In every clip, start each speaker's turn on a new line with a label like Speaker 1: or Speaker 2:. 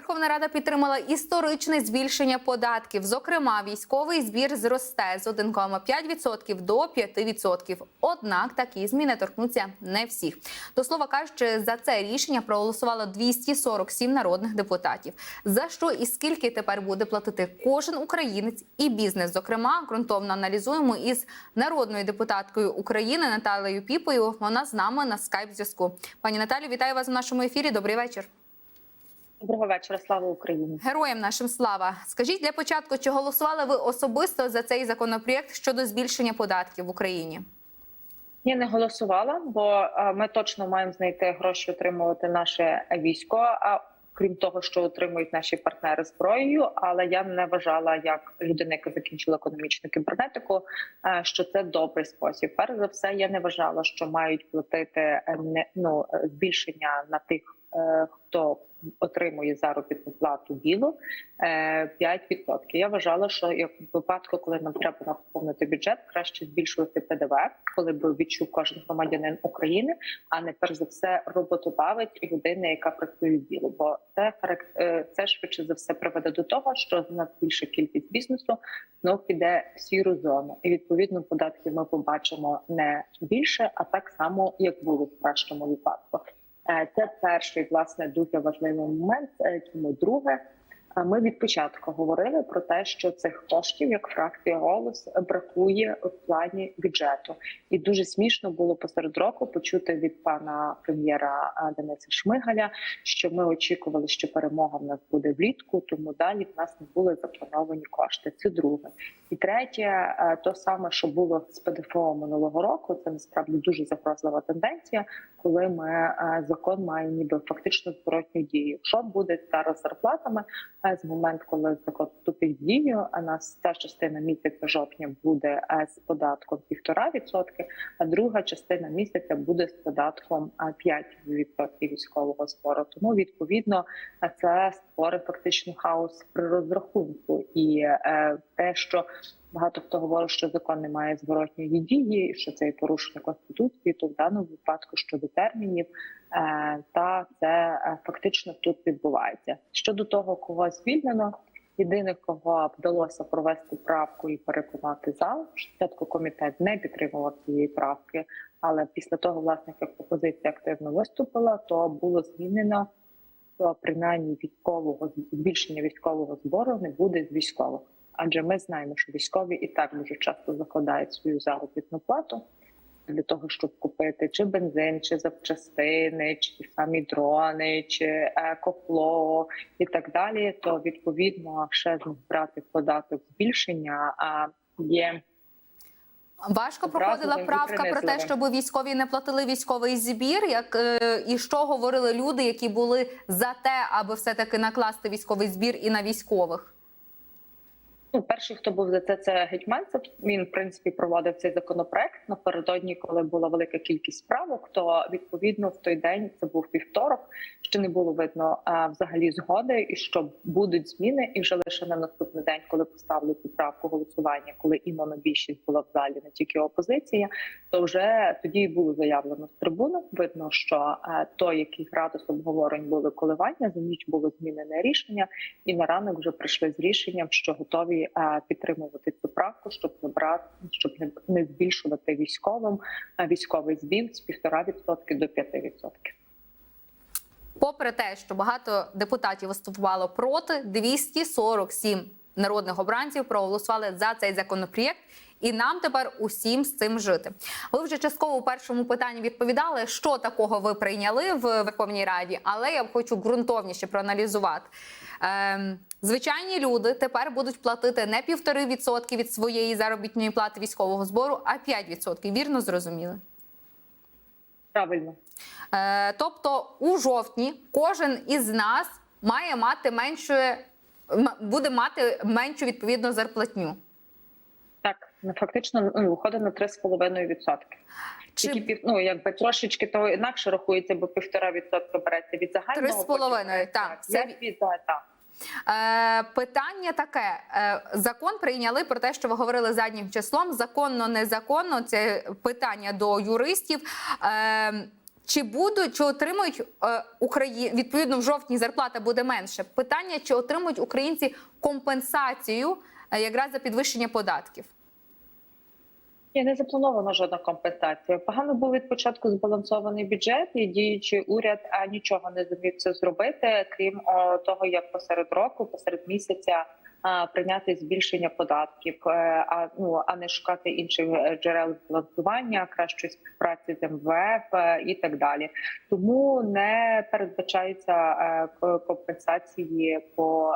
Speaker 1: Верховна Рада підтримала історичне збільшення податків. Зокрема, військовий збір зросте з 1,5% до 5%. Однак такі зміни торкнуться не всіх. До слова кажучи, за це рішення проголосувало 247 народних депутатів. За що і скільки тепер буде платити кожен українець і бізнес? Зокрема, ґрунтовно аналізуємо із народною депутаткою України Наталею Піпою. Вона з нами на скайп зв'язку. Пані Наталю, вітаю вас в нашому ефірі. Добрий вечір.
Speaker 2: Доброго вечора, слава Україні.
Speaker 1: Героям нашим слава. Скажіть для початку, чи голосували ви особисто за цей законопроєкт щодо збільшення податків в Україні?
Speaker 2: Я не голосувала, бо е, ми точно маємо знайти гроші отримувати наше військо. А крім того, що отримують наші партнери зброєю. Але я не вважала, як людина, яка закінчила економічну кібернетику, е, що це добрий спосіб. Перш за все, я не вважала, що мають платити е, ну збільшення на тих, хто отримує заробітну плату білу е, 5%. Я вважала, що як в випадку, коли нам треба наповнити бюджет, краще збільшувати ПДВ, коли би відчув кожен громадянин України, а не перш за все роботодавець людина, яка працює в. Бо це е, це швидше за все приведе до того, що в нас більша кількість бізнесу знов піде в сіру зону, і відповідно податки ми побачимо не більше, а так само як було в кращому випадку. Е, Це перший власне дуже важливий момент. Тому друге, е, ми від початку говорили про те, що цих коштів, як фракція голос, бракує в плані бюджету, і дуже смішно було посеред року почути від пана прем'єра Дениса Шмигаля, що ми очікували, що перемога в нас буде влітку, тому далі в нас не були заплановані кошти. Це друге. І третє, то саме, що було з ПДФО минулого року, це насправді дуже загрозлива тенденція, коли ми закон має ніби фактично зворотню дію. Що буде зараз зарплатами з момент, коли закон вступить в дію, а нас ця частина місяця жовтня буде е, з податком півтора відсотки, а друга частина місяця буде з податком е, 5% військового збору. Тому відповідно е, це створить фактично хаос при розрахунку і е, те, що Багато хто говорить, що закон не має зворотньої дії, що це є порушення конституції, то в даному випадку щодо термінів, е, та це е, фактично тут відбувається. Щодо того, кого звільнено, єдине, кого вдалося провести правку і переконати зал, спочатку комітет не підтримував цієї правки, але після того, власне, як опозиція активно виступила, то було змінено. Принаймні військового збільшення військового збору не буде з військових адже ми знаємо, що військові і так дуже часто закладають свою заробітну плату для того, щоб купити чи бензин, чи запчастини, чи ті самі дрони, чи е, і так далі. То відповідно ще брати податок збільшення а є.
Speaker 1: Важко проходила правка про те, щоб військові не платили військовий збір. Як е, і що говорили люди, які були за те, аби все таки накласти військовий збір і на військових?
Speaker 2: Ну, перший, хто був за це, це гетьманцев. Він в принципі проводив цей законопроект напередодні, коли була велика кількість правок. То відповідно в той день це був вівторок. Ще не було видно а, взагалі згоди, і що будуть зміни. І вже лише на наступний день, коли поставили цю правку голосування, коли і монобільшість була в залі, не тільки опозиція, то вже тоді було заявлено з трибуни. Видно, що а, то, який градус обговорень були коливання, за ніч було змінене рішення, і на ранок вже прийшли з рішенням, що готові е, підтримувати цю правку, щоб не брати, щоб не, збільшувати військовим е, військовий збір з 1,5% до 5%.
Speaker 1: Попри те, що багато депутатів виступало проти, 247 народних обранців проголосували за цей законопроєкт. І нам тепер усім з цим жити. Ви вже частково у першому питанні відповідали, що такого ви прийняли в Верховній Раді, але я хочу ґрунтовніше проаналізувати. Ем, звичайні люди тепер будуть платити не півтори відсотки від своєї заробітної плати військового збору, а 5%. Вірно зрозуміли?
Speaker 2: Правильно.
Speaker 1: Е, тобто у жовтні кожен із нас має мати меншу, м- буде мати меншу відповідно зарплатню.
Speaker 2: Ну, фактично ну, виходить на 3,5%.
Speaker 1: Чи
Speaker 2: Тільки ну якби трошечки то інакше рахується, бо 1,5% береться від загального.
Speaker 1: 3,5,
Speaker 2: потім,
Speaker 1: так,
Speaker 2: так.
Speaker 1: це від-
Speaker 2: так.
Speaker 1: Е, питання таке: е, закон прийняли про те, що ви говорили заднім числом. Законно, незаконно. Це питання до юристів. Е, Чи будуть чи отримують е, Украї... відповідно в жовтні зарплата буде менше? Питання чи отримують українці компенсацію е, якраз за підвищення податків?
Speaker 2: Ні, не запланована жодна компенсація. Погано був від початку збалансований бюджет, і діючий уряд а, нічого не зумів це зробити, крім о, того, як посеред року, посеред місяця. Прийняти збільшення податків, е, а ну а не шукати інших е, джерел фінансування, кращої співпраці з МВФ е, і так далі. Тому не передбачається е, компенсації по,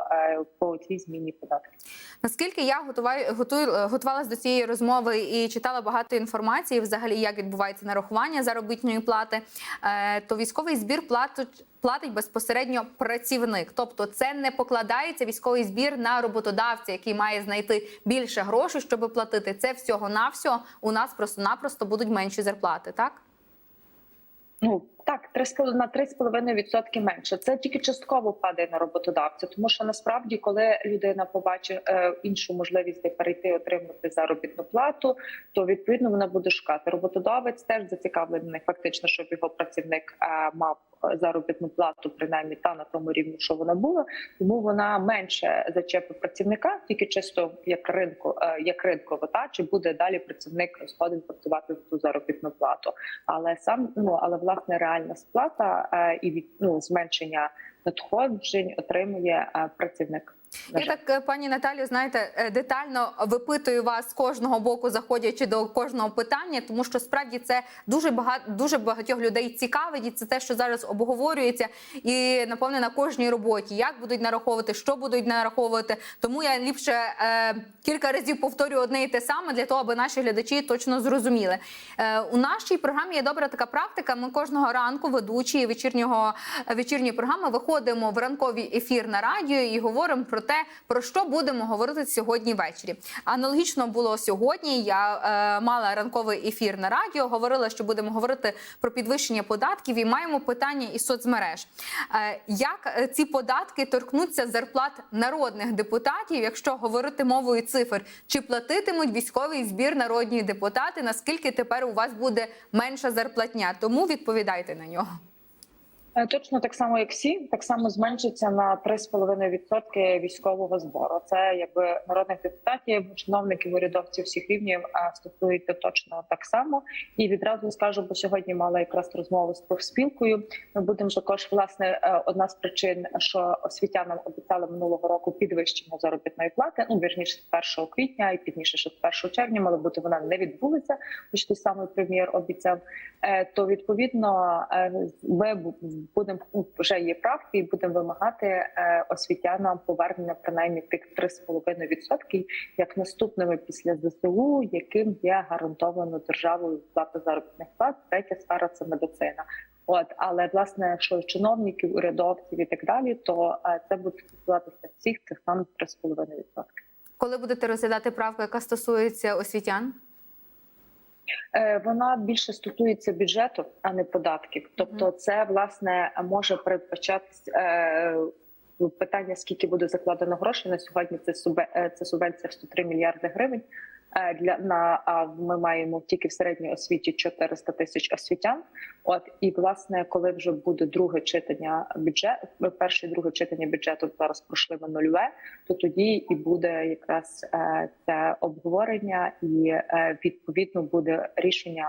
Speaker 2: по цій зміні податків.
Speaker 1: Наскільки я готуваю, готую, готувалась до цієї розмови і читала багато інформації, взагалі як відбувається нарахування заробітної плати, то військовий збір платить. Платить безпосередньо працівник, тобто це не покладається військовий збір на роботодавця, який має знайти більше грошей, щоб платити. Це всього навсього у нас просто-напросто будуть менші зарплати, так?
Speaker 2: Ну так, три з полов- на 3,5% менше. Це тільки частково падає на роботодавця, тому що насправді, коли людина побачить е, іншу можливість де перейти отримати заробітну плату, то відповідно вона буде шукати. Роботодавець теж зацікавлений фактично, щоб його працівник е, мав заробітну плату, принаймні та на тому рівні, що вона була. Тому вона менше зачепить працівника, тільки чисто як ринку, е, як ринково, та чи буде далі працівник згоден працювати за ту заробітну плату але сам ну але власне реальна сплата е, і від ну зменшення надходжень отримує е, працівник.
Speaker 1: Я так, е, пані Наталю, знаєте, е, детально випитую вас з кожного боку, заходячи до кожного питання, тому що справді це дуже багато дуже багатьох людей цікавить, і це те, що зараз обговорюється, і напевне на кожній роботі, як будуть нараховувати, що будуть нараховувати. Тому я ліпше е, кілька разів повторюю одне і те саме для того, аби наші глядачі точно зрозуміли. Е, у нашій програмі є добра така практика. Ми кожного ранку, ведучі вечірнього вечірньої програми, виходимо в ранковий ефір на радіо і говоримо про те, про що будемо говорити сьогодні ввечері. Аналогічно було сьогодні. Я е, мала ранковий ефір на радіо, говорила, що будемо говорити про підвищення податків і маємо питання із соцмереж. Е, як е, ці податки торкнуться зарплат народних депутатів, якщо говорити мовою цифр, чи платитимуть військовий збір народні депутати? Наскільки тепер у вас буде менша зарплатня? Тому відповідайте на нього.
Speaker 2: Е, Точно так само, як всі, так само зменшиться на 3,5% військового збору. Це якби народних депутатів, чиновників, урядовців всіх рівнів а, стосується точно так само. І відразу скажу, бо сьогодні мала якраз розмову з профспілкою. Ми будемо також власне е, одна з причин, що освітянам обіцяли минулого року підвищення заробітної плати. Ну вірніше з 1 квітня і пізніше, що з 1 червня, мала бути вона не відбулася. Хоч той самий прем'єр обіцяв. Е, То відповідно е, ми будемо ну, вже є правки, і будемо вимагати е, освітянам повернення принаймні тих 3,5% як наступними після ЗСУ, яким є гарантовано державою сплата заробітних плат. Третя сфера це медицина. От, але власне, що чиновників, урядовців і так далі, то е, це буде стосуватися всіх цих самих 3,5%.
Speaker 1: Коли будете розглядати правку, яка стосується освітян?
Speaker 2: Е, Вона більше стосується бюджету, а не податків. Тобто, це власне може передбачатись е, питання, скільки буде закладено грошей на сьогодні. Це е, це субвенція в 103 мільярди гривень. Для на а ми маємо тільки в середній освіті 400 тисяч освітян. От і власне, коли вже буде друге читання бюджету, перше і друге читання бюджету зараз пройшли ми нульове, то тоді і буде якраз е, це обговорення, і е, відповідно буде рішення,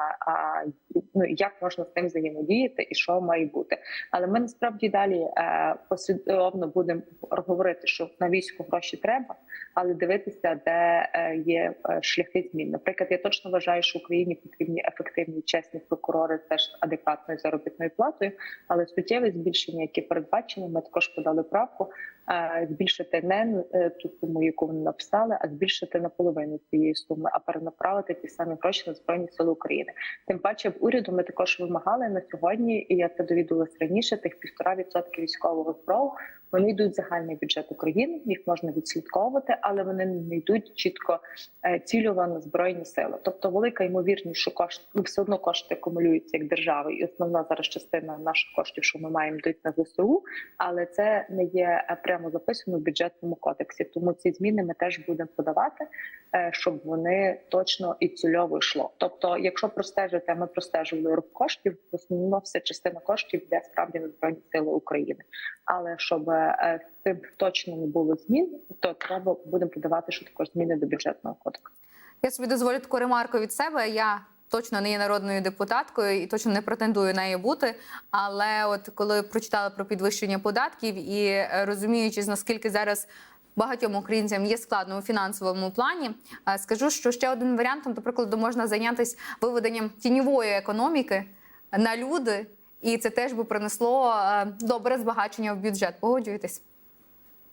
Speaker 2: ну як можна з тим взаємодіяти і що має бути. Але ми насправді далі е, послідовно будемо говорити, що на війську гроші треба, але дивитися, де є шляхи змін. Наприклад, я точно вважаю, що Україні потрібні ефективні чесні прокурори теж з адекватною заробітної платою, але суттєве збільшення, яке передбачено, ми також подали правку. Збільшити не е, ту суму, яку вони написали, а збільшити наполовину цієї суми, а перенаправити ті самі гроші на збройні сили України. Тим паче, в уряду ми також вимагали на сьогодні, і я це довідувалась раніше. Тих півтора відсотки військового зброю вони йдуть в загальний бюджет України. Їх можна відслідковувати, але вони не йдуть чітко е, цільово збройні сили. Тобто, велика ймовірність, що кошти ну, все одно кошти акумулюються як держави, і основна зараз частина наших коштів, що ми маємо йдуть на ЗСУ, але це не є е, окремо записано в бюджетному кодексі. Тому ці зміни ми теж будемо подавати, е, щоб вони точно і цільово йшло. Тобто, якщо простежити, ми простежували рух коштів, в основному вся частина коштів йде справді на збройні сили України. Але щоб е, тим точно не було змін, то треба будемо подавати, що також зміни до бюджетного кодексу.
Speaker 1: Я собі дозволю таку ремарку від себе. Я точно не є народною депутаткою і точно не претендую нею бути. Але от коли прочитала про підвищення податків і е, розуміючи, наскільки зараз. Багатьом українцям є складно у фінансовому плані. е, Скажу, що ще один варіантом, до прикладу, можна зайнятися виведенням тіньової економіки на люди, і це теж би принесло е, добре збагачення в бюджет. Погоджуєтесь?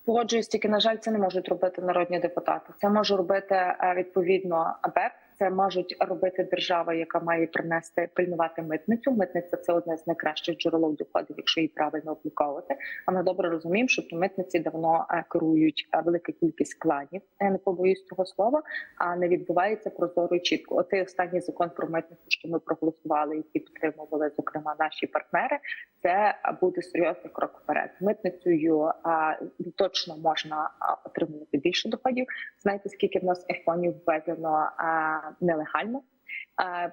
Speaker 2: Погоджуюсь, тільки на жаль, це не можуть робити народні депутати. Це може робити відповідно АБЕП. Це можуть робити держава, яка має принести пильнувати митницю. Митниця це одне з найкращих джерелов доходів, якщо її правильно обліковувати. А ми добре розуміємо, що в митниці давно е, керують е, велика кількість кланів. Я не побоюсь цього слова, а не відбувається прозоро і чітко. Оцей останній закон про митницю, що ми проголосували, який підтримували, зокрема наші партнери. Це буде серйозний крок вперед. Митницею а, точно можна отримувати більше доходів. Знаєте, скільки в нас айфонів введено а, нелегально?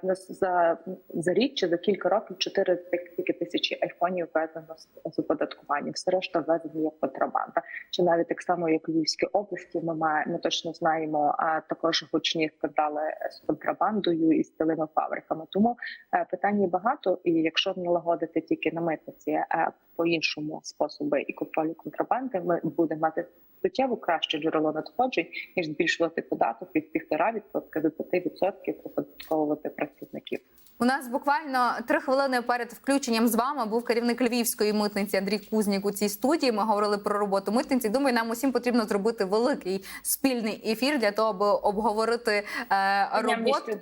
Speaker 2: В за, за рік чи за кілька років 4 тільки тисячі айфонів введено з, оподаткуванням. Все решта введено як контрабанда. Чи навіть так само, як у Львівській області, ми маємо ми точно знаємо а також гучні скандали з контрабандою і з цілими фабриками. Тому е, питань багато, і якщо налагодити тільки на митниці е, по іншому способи і контролю контрабанди, ми будемо мати суттєво краще джерело надходжень ніж збільшувати податок від півтора відсотка до п'яти відсотків оподатковувати працівників.
Speaker 1: У нас буквально три хвилини перед включенням з вами був керівник львівської митниці Андрій Кузнік у цій студії. Ми говорили про роботу митниці. Думаю, нам усім потрібно зробити великий спільний ефір для того, аби обговорити е, роботу.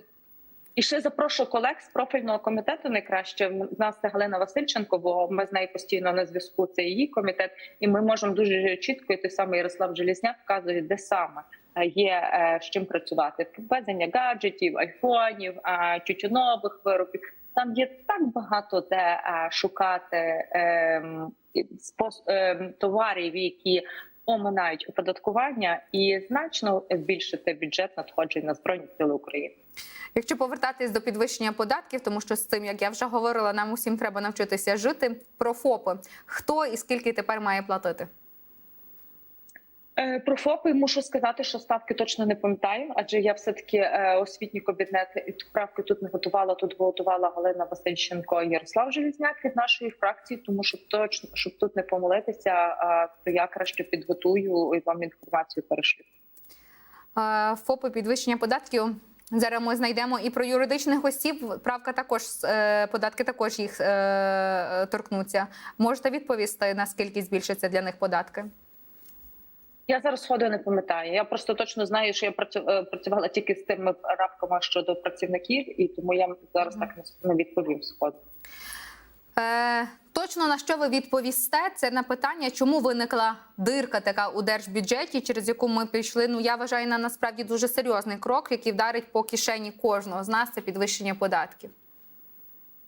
Speaker 2: І ще запрошую колег з профільного комітету. Найкраще в нас це Галина Васильченко, бо ми з нею постійно на зв'язку. Це її комітет, і ми можемо дуже чітко. І той самий Ярослав Желізняк вказує, де саме є е, з чим працювати. Ввезення гаджетів, айфонів, е, тютюнових виробів. Там є так багато де е, шукати ем, ем, товарів, які оминають оподаткування, і значно збільшити бюджет надходжень на збройні сили України.
Speaker 1: Якщо повертатись до підвищення податків, тому що з цим, як я вже говорила, нам усім треба навчитися жити. Про ФОПи хто і скільки тепер має платити?
Speaker 2: Е, Про ФОПи мушу сказати, що ставки точно не пам'ятаю, адже я все таки освітній кабінет і правки тут не готувала. Тут готувала Галина Васильченко і Ярослав Желізняк від нашої фракції. Тому щоб точно щоб тут не помилитися, е, то я краще підготую і вам інформацію перешлю.
Speaker 1: Е, ФОПи підвищення податків. Зараз ми знайдемо і про юридичних осіб. Правка також е, податки також їх е, торкнуться. Можете відповісти наскільки збільшаться для них податки?
Speaker 2: Я зараз сходу не пам'ятаю. Я просто точно знаю, що я е, працювала тільки з тими правками щодо працівників, і тому я зараз так не- не відповім сходу.
Speaker 1: Е, точно на що ви відповісте? Це на питання, чому виникла дирка така у держбюджеті, через яку ми пішли. Ну я вважаю на насправді дуже серйозний крок, який вдарить по кишені кожного з нас. Це підвищення податків.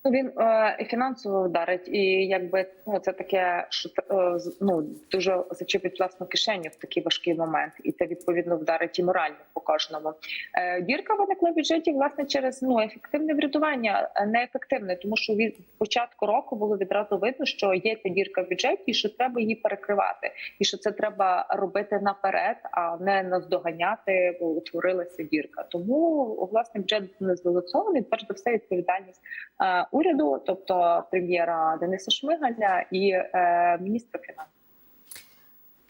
Speaker 2: Ну, він е, фінансово вдарить, і якби ну це таке, що е, ну дуже зачепить власну кишеню в такий важкий момент, і це відповідно вдарить і морально по кожному. Е, дірка виникла в бюджеті власне через ну ефективне врядування, неефективне, тому що від початку року було відразу видно, що є ця дірка в бюджеті, і що треба її перекривати, і що це треба робити наперед, а не наздоганяти, бо утворилася дірка. Тому власне бюджет не збалансований. Перш за все, відповідальність е, уряду, тобто прем'єра Дениса Шмигаля і е, міністра фінансів.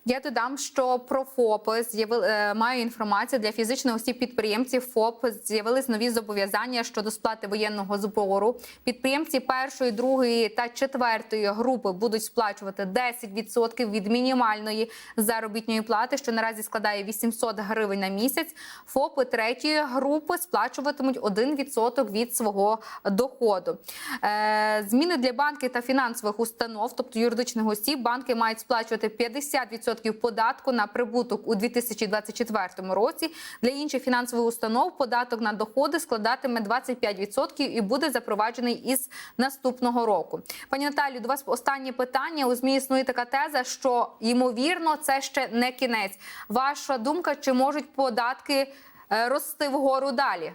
Speaker 1: Я додам, що про ФОПи з'явили е, маю інформацію для фізичних осіб підприємців. ФОП з'явились нові зобов'язання щодо сплати воєнного збору. Підприємці першої, другої та четвертої групи будуть сплачувати 10% від мінімальної заробітної плати, що наразі складає 800 гривень на місяць. ФОПи третьої групи сплачуватимуть 1% від свого доходу. Е, Зміни для банків та фінансових установ, тобто юридичних осіб, банки мають сплачувати 50% 25% податку на прибуток у 2024 році. Для інших фінансових установ податок на доходи складатиме 25% і буде запроваджений із наступного року. Пані Наталю, до вас останнє питання. У змі існує така теза, що ймовірно це ще не кінець. Ваша думка, чи можуть податки е, рости вгору далі?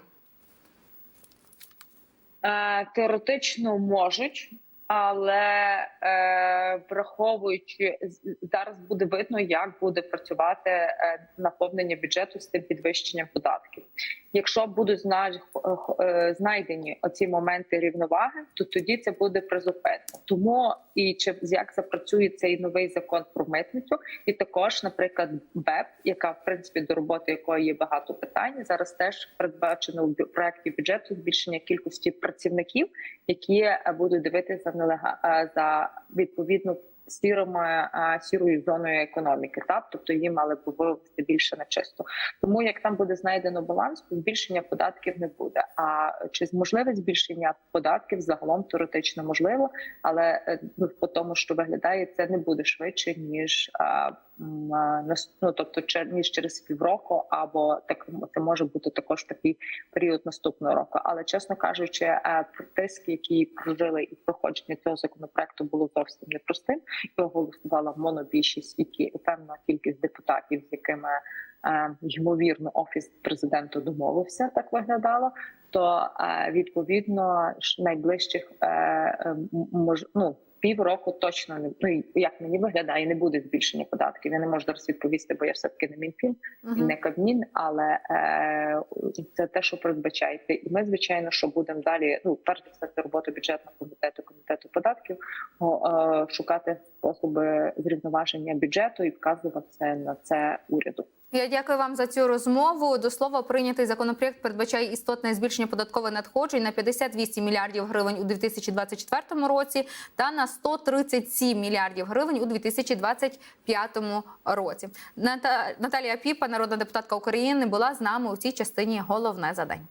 Speaker 2: Е, Теоретично можуть, але е, враховуючи зараз буде видно, як буде працювати е, наповнення бюджету з тим підвищенням податків. Якщо будуть е, знайдені оці моменти рівноваги, то тоді це буде призупинено. Тому і чи як запрацює цей новий закон про митницю, і також, наприклад, БЕП, яка в принципі до роботи якої є багато питань, зараз теж передбачено в проекті бюджету збільшення кількості працівників, які е, будуть дивитися за нелега е, за відповідно сірими сірою зоною економіки, так тобто її мали б вивести більше на чисто. Тому як там буде знайдено баланс, то збільшення податків не буде. А чи можливе збільшення податків загалом теоретично можливо, але е, ну, по тому, що виглядає, це не буде швидше ніж ну, тобто ніж через півроку, або так це може бути також такий період наступного року. Але чесно кажучи, е, тиск, який прожили і проходження цього законопроекту було зовсім непростим. Його голосувала монобільшість, які певна кількість депутатів, з якими е, ймовірно офіс президента домовився, так виглядало. То е, відповідно найближчих е, е, ну, півроку точно не ну як мені виглядає, не буде збільшення податків. Я не можу зараз відповісти, бо я все таки не мінфін і не Кабмін, але е, це те, що передбачаєте. І ми, звичайно, що будемо далі. Ну, перш за все, це робота бюджетного комітету, комітету податків, о, е, шукати способи зрівноваження бюджету і вказувати це на це уряду.
Speaker 1: Я дякую вам за цю розмову. До слова, прийнятий законопроект передбачає істотне збільшення податкових надходжень на 58 мільярдів гривень у 2024 році та на 137 мільярдів гривень у 2025 році. Ната- Наталія Піпа, народна депутатка України, була з нами у цій частині. Головне за.